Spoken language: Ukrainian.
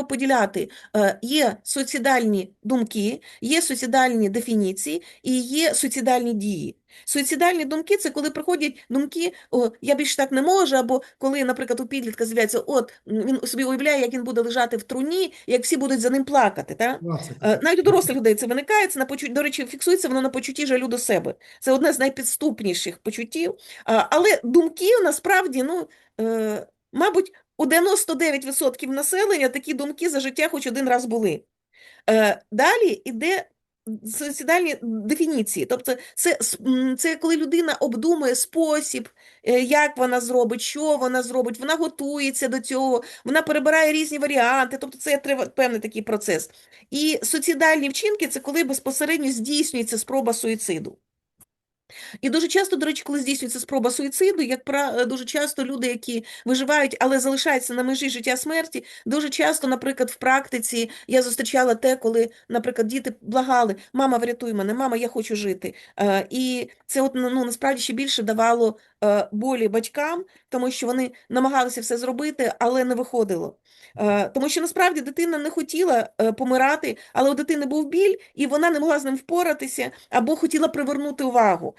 треба поділяти. Е, Є суїцидальні думки, є суїцидальні дефініції і є суїцидальні дії. Суїцидальні думки це коли приходять думки, о, я більше так не можу, або коли, наприклад, у підлітка з'являється, от він собі уявляє, як він буде лежати в труні, як всі будуть за ним плакати. Та? Е, Навіть у дорослих людей це виникає, це на почу... до речі, фіксується воно на почутті жалю до себе. Це одне з найпідступніших почуттів. Але думки насправді, ну, е, мабуть, у 99% населення такі думки за життя хоч один раз були. Е, Далі йде суїцидальні дефініції. Тобто це, це коли людина обдумує спосіб, е, як вона зробить, що вона зробить, вона готується до цього, вона перебирає різні варіанти, тобто це певний такий процес. І суїцидальні вчинки це коли безпосередньо здійснюється спроба суїциду. І дуже часто, до речі, коли здійснюється спроба суїциду, як пра- дуже часто люди, які виживають, але залишаються на межі життя смерті, дуже часто, наприклад, в практиці я зустрічала те, коли, наприклад, діти благали: мама, врятуй мене, мама, я хочу жити. Е, І це от ну насправді ще більше давало е, болі батькам, тому що вони намагалися все зробити, але не виходило. Е, Тому що насправді дитина не хотіла е, помирати, але у дитини був біль, і вона не могла з ним впоратися або хотіла привернути увагу.